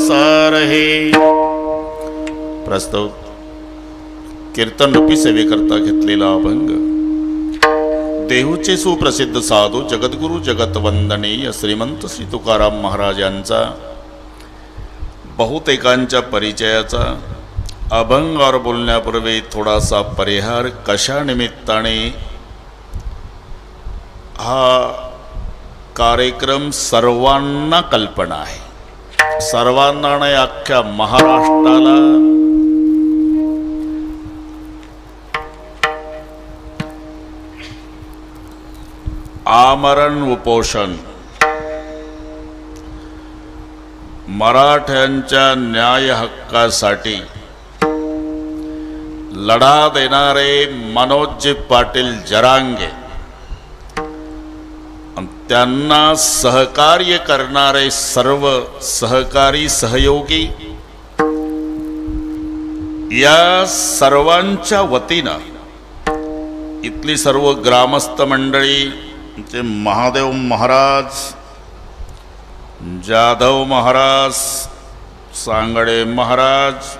सार हे. प्रस्तव. कीर्तन रूपी सेवेकरता घेतलेला अभंग. देहूचे सुप्रसिद्ध साधू जगद्गुरु जगतवंदनीय श्रीमंत श्री तुकाराम महाराज यांचा बहुतेकांच्या परिचयाचा अभंगावर बोलण्यापूर्वी थोडासा परिहार कशा निमित्ताने हा कार्यक्रम सर्वांना कल्पना आहे. सर्वांना नाही अख्ख्या महाराष्ट्राला. आमरण उपोषण. मराठ्यांच्या न्याय हक्कासाठी लढा देणारे मनोजी पाटील जरांगे. त्यांना सहकार्य करणारे सर्व सहकारी सहयोगी या सर्वांच्या वतीनं इथली सर्व ग्रामस्थ मंडळी ते महादेव महाराज जाधव महाराज सांगडे महाराज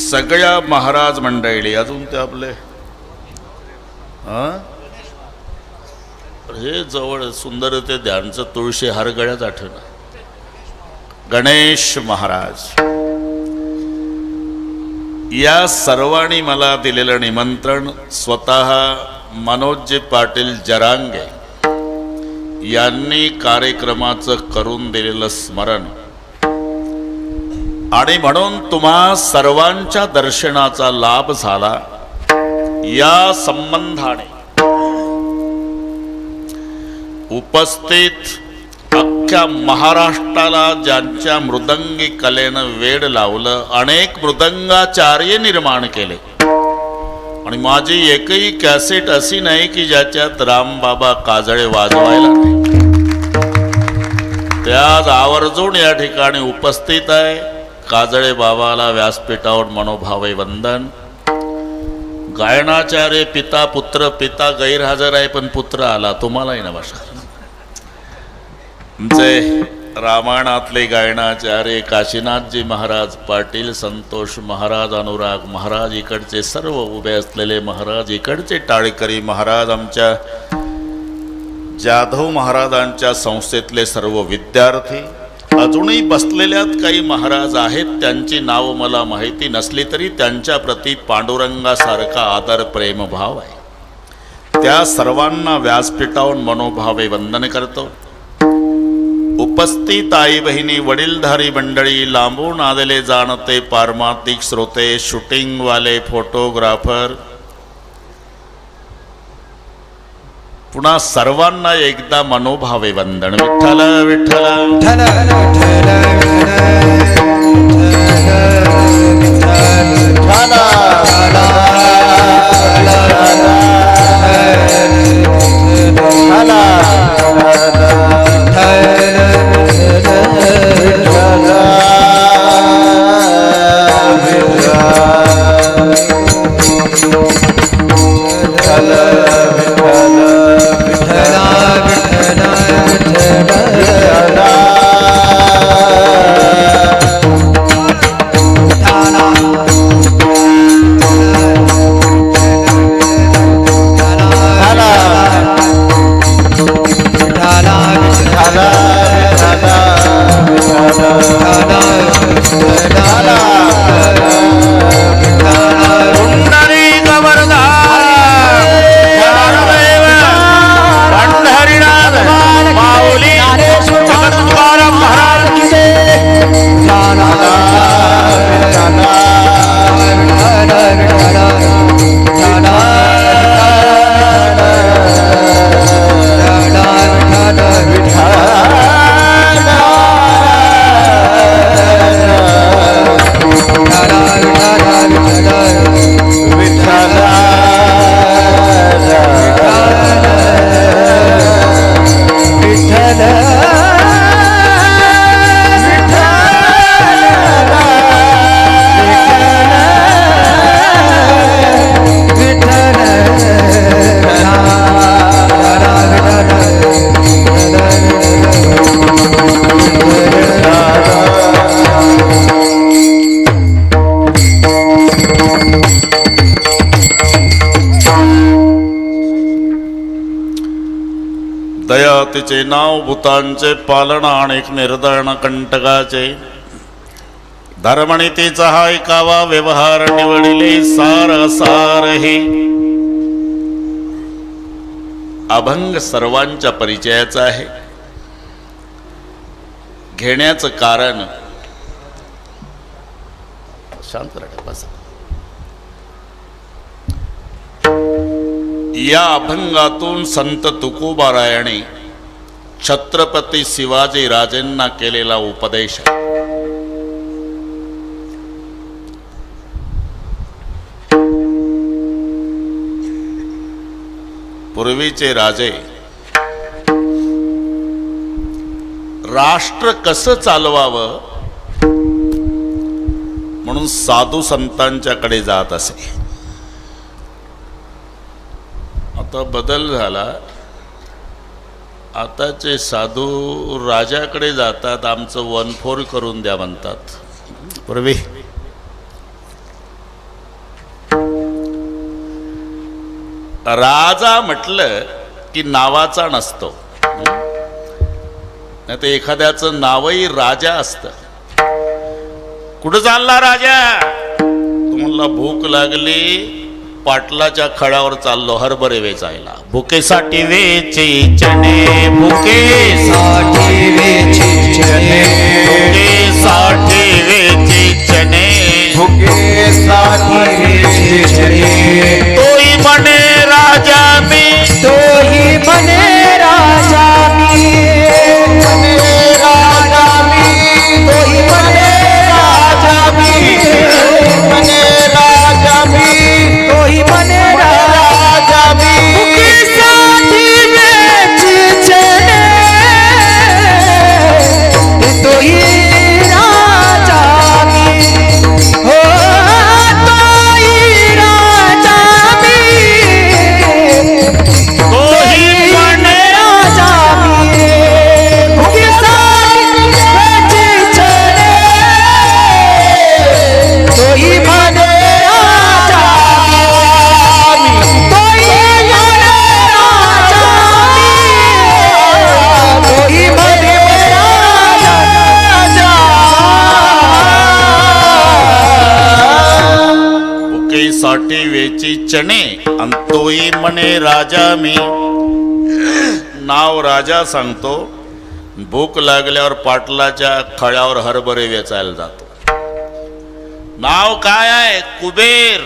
सगळ्या महाराज मंडळी अजून ते आपले हां? हे जवळ सुंदर ते ध्यानचं तुळशी हार गळ्यात आठवण गणेश महाराज या सर्वांनी मला दिलेलं निमंत्रण स्वतः मनोजी पाटील जरांगे यांनी कार्यक्रमाचं करून दिलेलं स्मरण. आणि म्हणून तुम्हा सर्वांच्या दर्शनाचा लाभ झाला. या संबंधाने उपस्थित अख्ख्या महाराष्ट्राला ज्यांच्या मृदंगी कलेनं वेड लावलं अनेक मृदंगाचार्य निर्माण केले. आणि माझी एकही कॅसेट अशी नाही की ज्याच्यात रामबाबा काजळे वाजवायला नाही. ते आज आवर्जून या ठिकाणी उपस्थित आहे. काजळे बाबाला व्यासपीठावर मनोभावे वंदन. गायनाचार्य पिता पुत्र पिता गैरहजर आहे पण पुत्र आला. तुम्हालाही नमस्कार. आमचे रामायणातले गायनाचार्य काशीनाथजी महाराज पाटील संतोष महाराज अनुराग महाराज इकडचे सर्व उभे असलेले महाराज इकडचे टाळेकरी महाराज आमच्या जाधव महाराजांच्या संस्थेतले सर्व विद्यार्थी अजूनही बसलेल्यात काही महाराज आहेत त्यांची नावं मला माहिती नसली तरी त्यांच्या प्रती पांडुरंगासारखा आदर प्रेमभाव आहे. त्या सर्वांना व्यासपीठावून मनोभावे वंदन करतो. उपस्थित आई बहिणी वडीलधारी मंडळी लांबून आलेले जाणते पारमातिक श्रोते शूटिंगवाले फोटोग्राफर पुन्हा सर्वांना एकदा मनोभावे वंदन. विठ्ठल विठ्ठल. विठ्ठल विठ्ठल जातीचे नाव भूतांचे पालन आणि निर्धारण कंटकाचे. धर्मनीतीचा हा ऐकावा व्यवहार निवडिले सार सार हे अभंग सर्वांच्या परिचयाचा आहे. घेण्याचं कारण शांत या अभंगातून संत तुकोबारायणे छत्रपती शिवाजी राजेंना केलेला उपदेश आहे. पूर्वीचे राजे राष्ट्र कसं चालवावं म्हणून साधू संतांच्याकडे जात असे. आता बदल झाला. आताचे साधू राजाकडे जातात आमचं वन फोर करून द्या म्हणतात. पूर्वी. राजा म्हटलं की नावाचा नसतो. नाही तर एखाद्याचं नावही राजा असतं. कुठं चालला राजा? तुम्हाला भूक लागली पाटलाच्या खळावर चाललो हरभरे वेचायला. भुकेसाठी वेचे चणे भुके साठी वेची चणे. भुकेसाठी वेचे चणे. भुके साठी वेची चणे. तोही म्हणे राजा मी. तोही म्हणे भुकेसाठी चणे तोही म्हणे राजा मी. नाव राजा सांगतो भूक लागल्यावर पाटलाच्या खळ्यावर हरभरे वेचायला जातो. नाव काय आहे? कुबेर.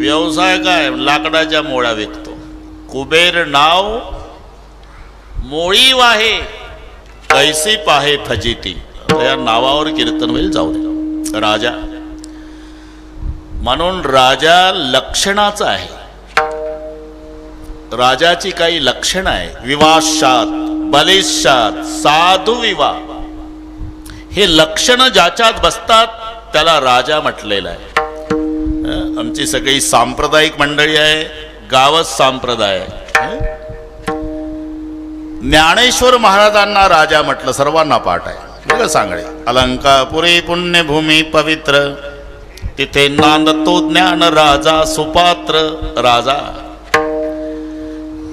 व्यवसाय काय? लाकडाच्या मोळ्या विकतो. कुबेर नाव मोळी वाहे कैसी पाहे फजिती. या नावावर कीर्तन होईल जाऊ दे. राजा. म्हणून राजा लक्षणाचा आहे. राजाची काही लक्षणं आहे विवाशात बलिशात साधू विवाह. हे लक्षणं ज्याच्यात बसतात त्याला राजा म्हटलेलं आहे. आमची सगळी सांप्रदायिक मंडळी आहे गावच सांप्रदाय आहे. ज्ञानेश्वर महाराजांना राजा म्हटलं सर्वांना पाठ आहे. सांगळे सांगणे अलंकापुरी पुण्यभूमी पवित्र. तिथे नांदतो ज्ञान राजा सुपात्र राजा.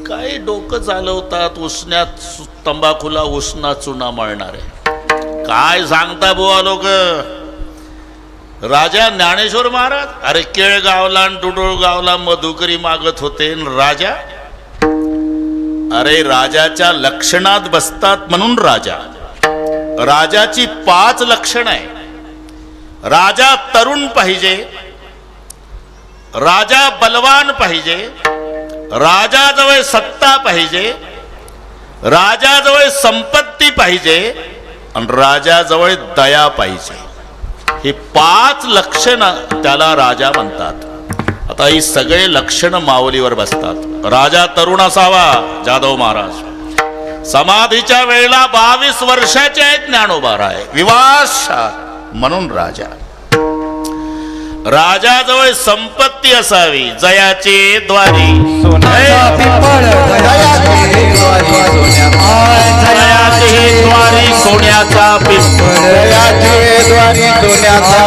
काय डोकं चालवतात उष्ण्यात तंबाखूला उष्णा चुना मळणारे? काय सांगता बुवा लोक? राजा ज्ञानेश्वर महाराज? अरे केळगावला आणि डुडुळगावला मधुकरी मागत होते राजा? अरे राजाच्या लक्षणात बसतात म्हणून राजा. राजाची पाच लक्षण आहे राजा तरुण पाहिजे राजा बलवान पाहिजे राजाजवळ सत्ता पाहिजे राजाजवळ संपत्ती पाहिजे आणि राजाजवळ दया पाहिजे. ही पाच लक्षण त्याला राजा म्हणतात. आता ही सगळे लक्षण माऊलीवर बसतात. राजा तरुण असावा जाधव महाराज. समाधीच्या वेळेला बावीस वर्षाचे आहेत ज्ञानोबाराय. विवासात म्हणून राजा. राजाजवळ संपत्ती असावी जयाचे द्वारी. सोन्याचा पिंपळ दयाचे द्वारी. सोन्याचा जयाचे द्वारी सोन्याचा पिंपळ. दयाचे द्वारी सोन्याचा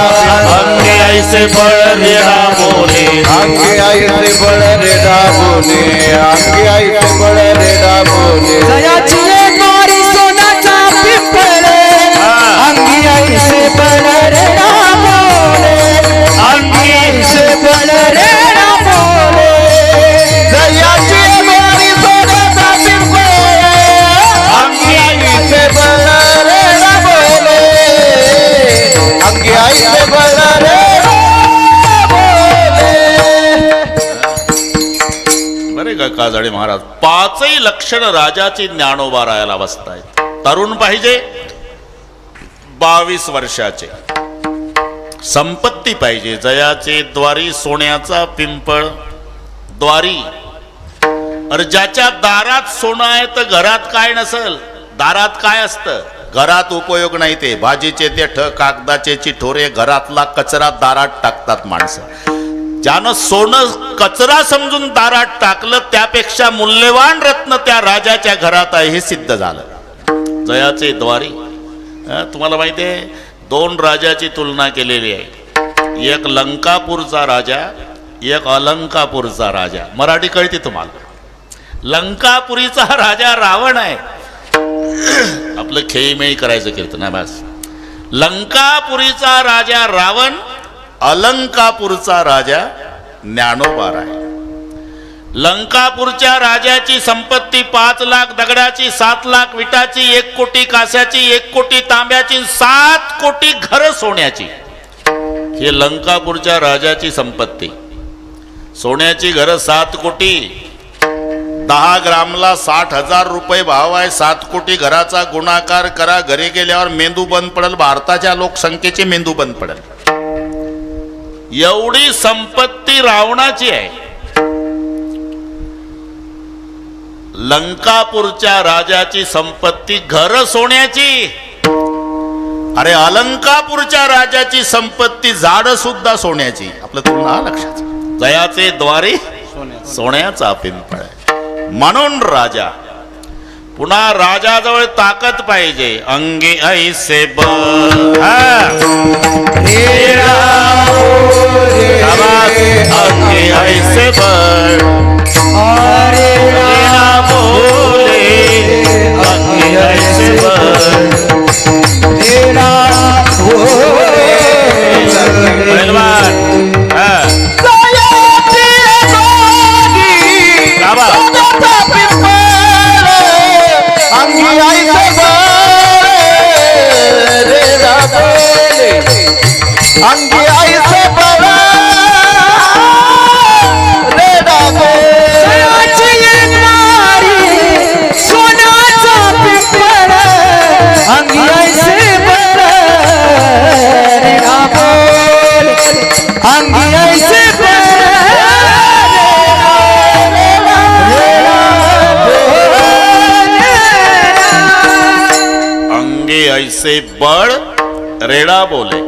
अंगे ऐसे बळ रेडा बोले अंगे बळ रे डाबोने अंगे आई से बळ रे डाबोने जयाची पाचही लक्षण राजाची ज्ञानोबा रायाला बसतायत. तरुण पाहिजे बावीस वर्षाचे. संपत्ती पाहिजे जयाचे द्वारी सोन्याचा पिंपळ द्वारी. अरे ज्याच्या दारात सोनं आहे तर घरात काय नसल? दारात काय असतं? घरात उपयोग नाही ते. भाजीचे ते ठ कागदाचे चिठोरे घरातला कचरा दारात टाकतात माणसं. ज्यानं सोनं कचरा समजून दारात टाकलं त्यापेक्षा मूल्यवान रत्न त्या राजाच्या घरात आहे हे सिद्ध झालं. जयाचे द्वारी. तुम्हाला माहिती आहे दोन राजाची तुलना केलेली आहे. एक लंकापूरचा राजा एक अलंकापूरचा राजा. मराठी कळते तुम्हाला. लंकापुरीचा राजा रावण आहे. आपलं खेळीमेळी करायचं कीर्तन बस. लंकापुरीचा राजा रावण अलंकापूरचा राजा ज्ञानोबार आहे. लंकापूरच्या राजाची संपत्ती पाच लाख दगडाची सात लाख विटाची एक कोटी कास्याची एक कोटी तांब्याची सात कोटी घर सोन्याची. हे लंकापूरच्या राजाची संपत्ती. सोन्याची घरं सात कोटी. दहा ग्रामला साठ हजार रुपये भाव आहे. सात कोटी घराचा गुणाकार करा. घरी गेल्यावर मेंदू बंद पडेल. भारताच्या लोकसंख्येचे मेंदू बंद पडेल. एवढी संपत्ती रावणाची आहे. लंकापूरच्या राजाची संपत्ती घर सोन्याची. अरे अलंकापूरच्या राजाची संपत्ती झाड सुद्धा सोन्याची. आपलं तुला लक्षात जयाचे द्वारे सोन्याचा पिंपळ आहे. म्हणून राजा पुन्हा राजाजवळ ताकद पाहिजे. अंगे ऐसे बळ अंगे ऐसे बळ बोले अंगे ऐसे बळ से बळ रेडा बोले।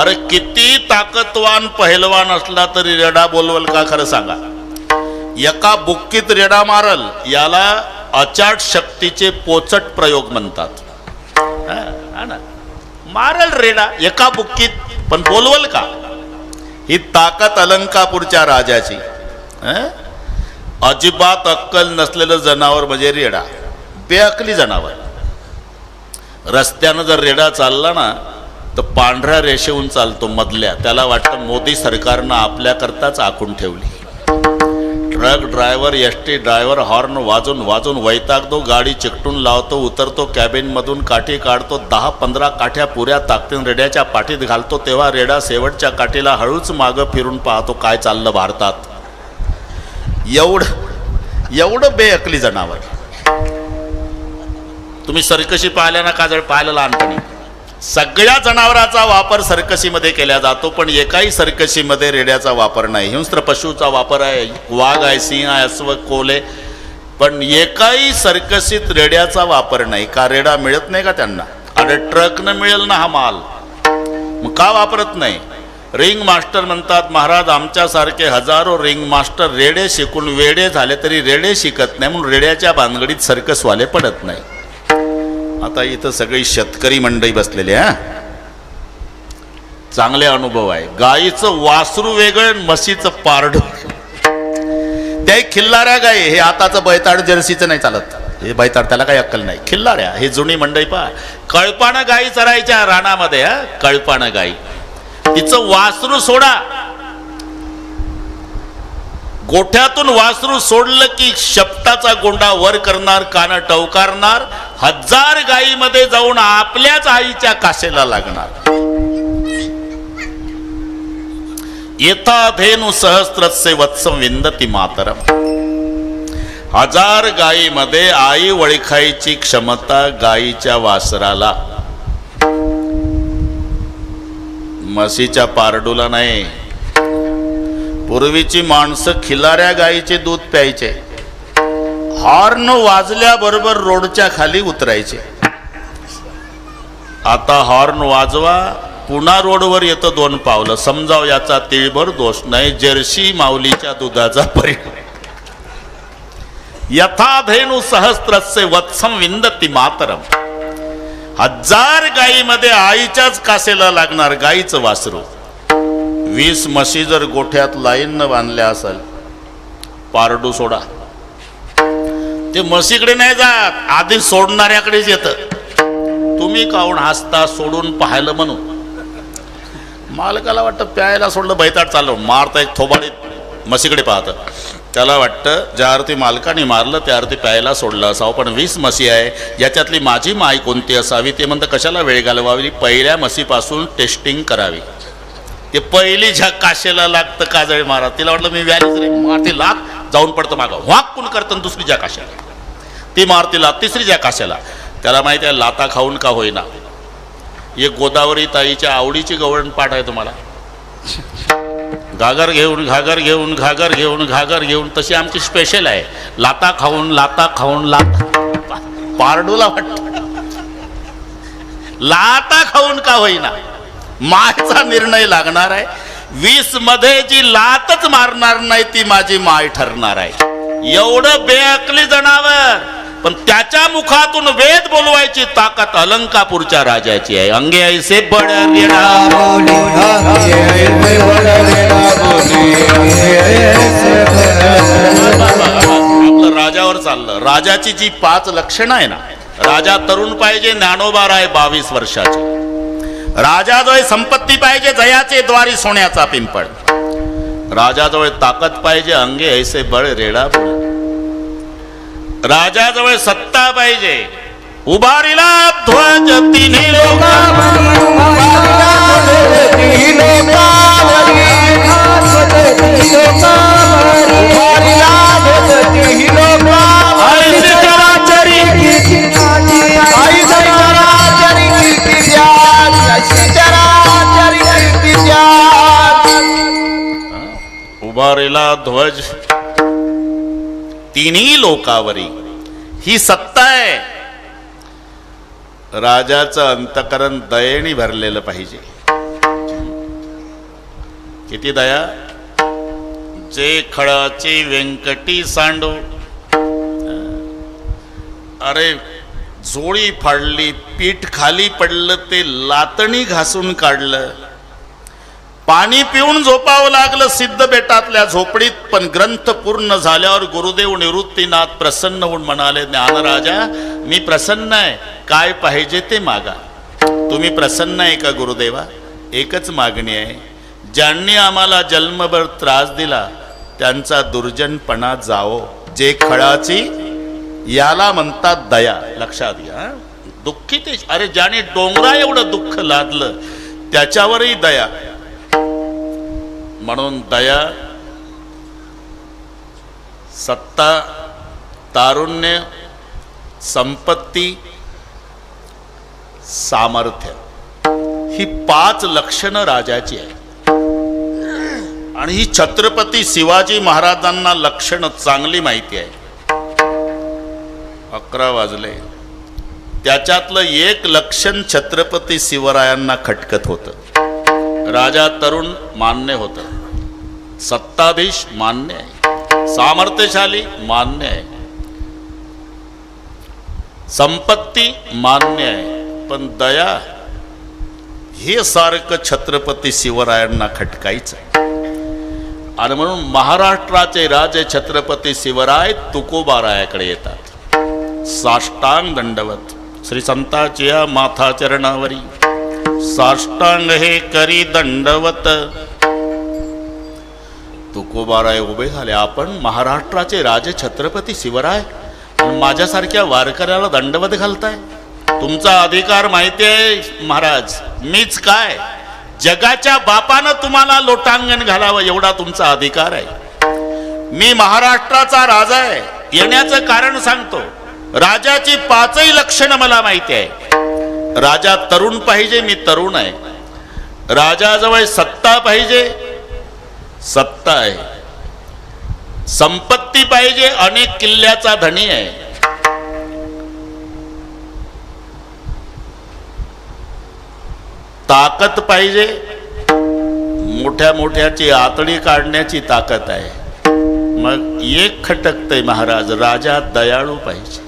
अरे किती ताकदवान पहिलवान असला तरी रेडा बोलवल का खरं सांगा? एका बुक्कीत रेडा मारल याला अचाट शक्तीचे पोचट प्रयोग म्हणतात. मारल रेडा एका बुक्कीत पण बोलवल का? ही ताकद अलंकापूरच्या राजाची. अजिबात अक्कल नसलेलं जनावर म्हणजे रेडा. बेअकली जनावर. रस्त्यानं जर रेडा चालला ना तर पांढऱ्या रेषेहून चालतो मधल्या. त्याला वाटतं मोदी सरकारनं आपल्याकरताच आखून ठेवली. Truck driver S T driver horn वाजून वाजून वैतागतो गाडी चिकटून लावतो उतरतो कॅबिनमधून काठी काढतो दहा पंधरा काठ्या पुऱ्या ताकदीन रेड्याच्या पाठीत घालतो तेव्हा रेडा शेवटच्या काठीला हळूच मागं फिरून पाहतो काय चाललं भारतात. एवढं एवढं बेअकली जनावर. तुम्ही सरकशी पाहिल्या ना काजळ? पाहिलं लहानपणी. सगळ्या जनावराचा वापर सर्कशीमध्ये केला जातो पण एकाही सर्कशीमध्ये रेड्याचा वापर नाही. हिंस्त्र पशूचा वापर आहे वाघ आहे सिंह आहे अस्व कोले पण एकाही सर्कशीत रेड्याचा वापर नाही. का रेडा मिळत नाही का त्यांना? अरे ट्रकनं मिळेल ना हा माल. मग का वापरत नाही? रिंग मास्टर म्हणतात महाराज आमच्यासारखे हजारो रिंग मास्टर रेडे शिकून वेडे झाले तरी रेडे शिकत नाही म्हणून रेड्याच्या भानगडीत सर्कसवाले पडत नाही. आता इथं सगळी शेतकरी मंडळी बसलेली हा? चांगले अनुभव आहे. गायीचं वासरू वेगळं म्हशीचं पारड त्या खिल्लाऱ्या गाई हे आताचं बैताड जर्सीचं नाही चालत. हे बैताड त्याला काही अक्कल नाही. खिल्लाऱ्या हे जुनी मंडई पा कळपानं गाई चरायच्या रानामध्ये हा? कळपानं गाई. तिचं वासरू सोडा. गोठ्यातून वासरू सोडलं की शब्दाचा गोंडा वर करणार कान टवकारणार हजार गायीमध्ये जाऊन आपल्याच आईच्या कासेला लागणार. येता धेनु सहस्त्रस्य वत्सम विंदती मातरम. हजार गायीमध्ये आई वळखायची क्षमता गायीच्या वासराला. म्हशीच्या पारडूला नाही पूर्वीची माणसं खिलाऱ्या गायीचे दूध प्यायचे. हॉर्न वाजल्याबरोबर रोडच्या खाली उतरायचे. आता हॉर्न वाजवा पुन्हा रोडवर येतं दोन पावलं. समजाव याचा तिळभर दोष नाही जर्सी माऊलीच्या दुधाचा परिणाम. यथाधेनु सहस्त्रस्य वत्सम विंदती मातरम. हजार गायीमध्ये आईच्याच कासेला लागणार गाईचं वासरू. वीस म्हशी जर गोठ्यात लाईन बांधल्या असेल पारडू सोडा. ते म्हशीकडे नाही जात आधी सोडणाऱ्याकडेच येत. तुम्ही काऊन हसता सोडून पाहायला म्हणून? मालकाला वाटतं प्यायला सोडलं बैताट चाललं. मारता एक थोबाडीत म्हशीकडे पाहतं. त्याला वाटतं ज्या अर्थी मालकाने मारलं त्या अर्थी प्यायला सोडलं असावं. पण वीस म्हशी आहे याच्यातली माझी माय कोणती असावी? ते म्हणतं कशाला वेळ घालवावी? पहिल्या म्हशीपासून टेस्टिंग करावी. ते पहिली झक काशेला लागतं काजळी मारा तिला वाटलं मी व्यालीच रे मारती लाग जाऊन पडतं मागं. वाक कोण करतं दुसरी ज्या काशाला. ती मारती लाग तिसरी ज्या काशाला. त्याला माहिती आहे लाता खाऊन का होईना. एक गोदावरी ताईच्या आवडीची गवळण पाठ आहे तुम्हाला. घागर घेऊन घागर घेऊन घागर घेऊन घागर घेऊन तशी आमची स्पेशल आहे. लाता खाऊन लाता खाऊन लाता. पारडूला वाटत. लाता खाऊन का होईना. मायचा निर्णय लागणार आहे. वीसमध्ये जी लातच मारणार नाही ती माझी माय ठरणार आहे. एवढं बेअकली जनावर. पण त्याच्या मुखातून वेद बोलवायची ताकद अलंकापूरच्या राजाची आहे. अंगे ऐसे बड आपलं राजावर चाललं. राजाची जी पाच लक्षणं आहे ना राजा तरुण पाहिजे ज्ञानोबार आहे बावीस वर्षाचे. राजाजवळ संपत्ती पाहिजे जयाचे द्वारी सोन्याचा पिंपळ. राजाजवळ ताकद पाहिजे अंगे ऐसे बळ रेडा राजाजवळ सत्ता पाहिजे उभारीला ध्वज तिने लोक उभारेला ध्वज. तिन्ही लोकावरी. ही सत्ता आहे. राजाचं अंतकरण दयेने भरलेलं पाहिजे. किती दया? जे खळाची व्यंकटी सांडू. अरे जोळी फाडली पीठ खाली पडलं ते लातणी घासून काढलं. पाणी पिऊन झोपावं लागलं सिद्ध बेटातल्या झोपडीत पण ग्रंथ पूर्ण झाल्यावर गुरुदेव निवृत्तीनाथ प्रसन्न होऊन म्हणाले ज्ञानराजा मी प्रसन्न आहे. काय पाहिजे ते मागा. तुम्ही प्रसन्न आहे का गुरुदेवा? एकच मागणी आहे. ज्यांनी आम्हाला जन्मभर त्रास दिला त्यांचा दुर्जनपणा जावो. जे खळाची याला म्हणतात दया. लक्षात घ्या दुःखी ते अरे ज्याने डोंगरा एवढं दुःख लादलं त्याच्यावरही दया. म्हणून दया सत्ता तारुण्य संपत्ती सामर्थ्य ही पाच लक्षणं राजाची आहे आणि ही छत्रपती शिवाजी महाराजांना लक्षणं चांगली माहिती आहे अकरा वाजले. त्याच्यातलं एक लक्षण छत्रपती शिवरायांना खटकत होतं. राजा तरुण मान्य होतं. सत्ताधीश मान्य आहे. सामर्थ्यशाली मान्य आहे. संपत्ती मान्य आहे. पण दया हे सारखं छत्रपती शिवरायांना खटकायचं आणि म्हणून महाराष्ट्राचे राजे छत्रपती शिवराय तुकोबारायाकडे येतात. साष्टांग दंडवत श्री संताच्या माथा चरणावरी. साष्टांग हे करी दंडवत. तुकोबाराय उभे झाले. आपण महाराष्ट्राचे राजे छत्रपती शिवराय माझ्यासारख्या वारकऱ्याला दंडवत घालताय. तुमचा अधिकार माहिती आहे महाराज. मीच काय? जगाच्या बापानं तुम्हाला लोटांगण घालावं एवढा तुमचा अधिकार आहे. मी महाराष्ट्राचा राजा आहे. येण्याचं कारण सांगतो. राजाची पाचही लक्षणं मला माहिती आहे. राजा तरुण पाहिजे मी तरुण आहे. राजाजवळ सत्ता पाहिजे सत्ता आहे. संपत्ती पाहिजे अनेक किल्ल्याचा धनी आहे. ताकद पाहिजे मोठ्या मोठ्याची आतडी काढण्याची ताकद आहे. मग एक खटकतय महाराज राजा दयाळू पाहिजे.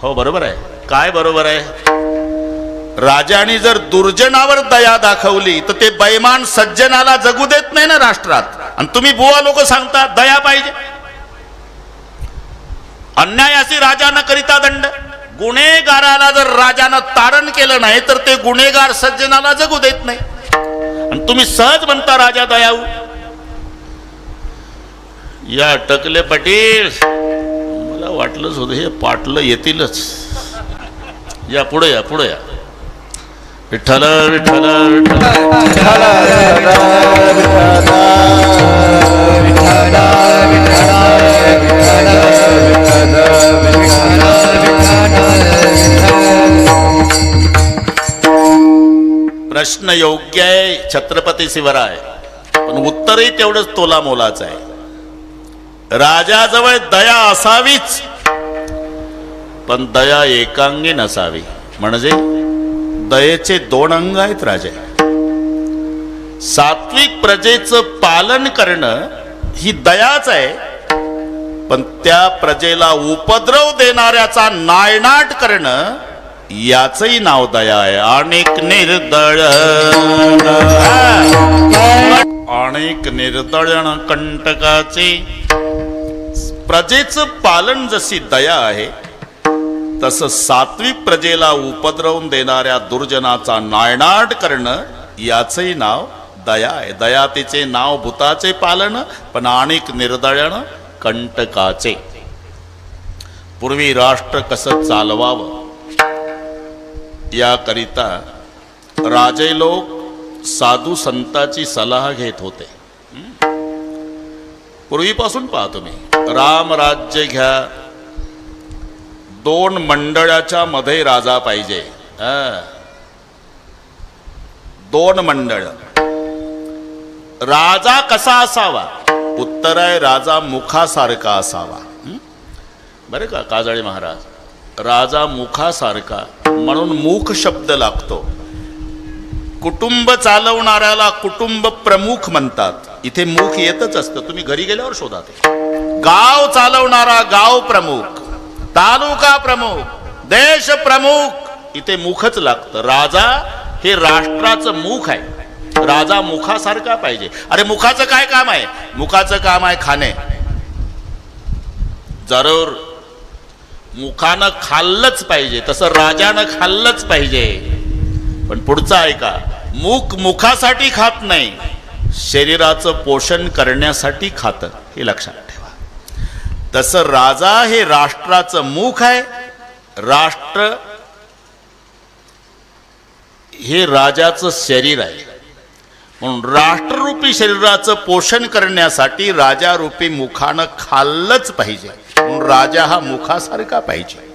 हो बरोबर आहे. काय बरोबर आहे? राजाने जर दुर्जनावर दया दाखवली तर ते बैमान सज्जनाला जगू देत नाही ना राष्ट्रात. आणि तुम्ही बुवा लोक सांगता दया पाहिजे. अन्यायाशी राजानं करिता दंड. गुन्हेगाराला जर राजानं तारण केलं नाही तर ते गुन्हेगार सज्जनाला जगू देत नाही. आणि तुम्ही सहज म्हणता राजा दयाऊ. या टकले पाटील मला वाटलंच होतं हे पाटलं येतीलच. या पुढे या पुढे या. विठ्ठल विठ्ठल विठ्ठल. प्रश्न योग्य आहे छत्रपती शिवराय. पण उत्तरही तेवढंच तोला मोलाचं आहे. राजाजवळ दया असावीच पण दया एकांगी नसावी. म्हणजे? दयेचे दोन अंग आहेत राजे. सात्विक प्रजेचं पालन करणं ही दयाच आहे पण त्या प्रजेला उपद्रव देणाऱ्याचा नायनाट करणं याचही नाव दया आहे. अनेक निर्दळ अनेक निर्दळण कंटकाचे. प्रजेचं पालन जशी दया आहे तसं सात्विक प्रजेला उपद्रवून देणाऱ्या दुर्जनाचा नायनाट करणं याचंही नाव दया आहे. दया तिचे नाव भूताचे पालन पण आणिक निर्दळण कंटकाचे. पूर्वी राष्ट्र कसं चालवावं? याकरिता राजे लोक साधू संताची सलाह घेत होते. पूर्वीपासून पाहतो तुम्ही. राम राज्य घ्या दोन मंडळाच्या मध्ये राजा पाहिजे. दोन मंडळ. राजा कसा असावा? उत्तर आहे राजा मुखासारखा असावा. बरे का काजळे महाराज? राजा मुखासारखा म्हणून मुख शब्द लागतो. कुटुंब चालवणाऱ्याला कुटुंब प्रमुख म्हणतात. इथे मुख येतच असतं. तुम्ही घरी गेल्यावर शोधा ते. गाव चालवणारा गाव प्रमुख. तालुका प्रमुख देश प्रमुख. इथे मुखच लागतं. राजा हे राष्ट्राचं मुख आहे. राजा मुखासारखा पाहिजे. अरे मुखाचं काय काम आहे? मुखाचं काम आहे खाणे. जरूर. मुखानं खाल्लंच पाहिजे. तसं राजानं खाल्लंच पाहिजे. पण पुढचं ऐका. मुख मुखासाठी खात नाही. शरीराचं पोषण करण्यासाठी खातं. हे लक्षात तसं राजा हे राष्ट्राचं मुख आहे. राष्ट्र हे राजाचं शरीर आहे. म्हणून राष्ट्ररूपी शरीराचं पोषण करण्यासाठी राजारूपी मुखानं खाल्लंच पाहिजे. म्हणून राजा हा मुखासारखा पाहिजे.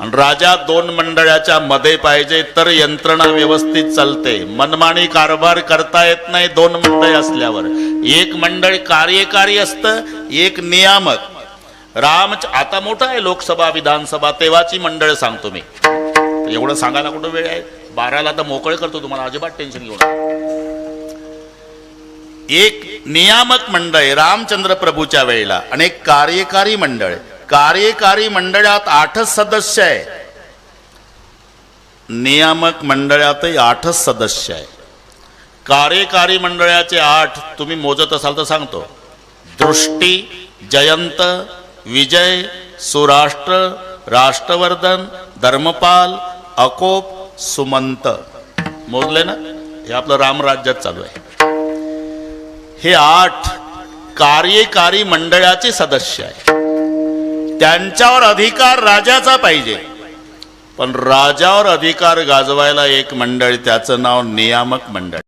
आणि राजा दोन मंडळाच्या मध्ये पाहिजे तर यंत्रणा व्यवस्थित चालते. मनमानी कारभार करता येत नाही दोन मंडळ असल्यावर. एक मंडळ कार्यकारी असतं एक नियामक. राम आता मोठं आहे लोकसभा विधानसभा तेव्हाची मंडळ सांगतो मी. एवढं सांगायला कुठं वेळ आहे? बाराला तर मोकळे करतो तुम्हाला अजिबात टेन्शन घेऊ एक नियामक मंडळ रामचंद्र प्रभूच्या वेळेला. आणि एक कार्यकारी मंडळ कार्यकारी मंडळात आठच सदस्य आहे. नियामक मंडळातही आठच सदस्य आहे. कार्यकारी मंडळाचे आठ तुम्ही मोजत असाल तर सांगतो. दृष्टी जयंत विजय सुराष्ट्र राष्ट्रवर्धन धर्मपाल अकोप सुमंत. मोजले ना? हे आपलं रामराज्यात चालू आहे. हे आठ कार्यकारी मंडळाचे सदस्य आहे त्यांच्यावर अधिकार राजाचा पाहिजे. पण राजावर अधिकार गाजवायला एक मंडळ त्याचं नाव नियामक मंडळ.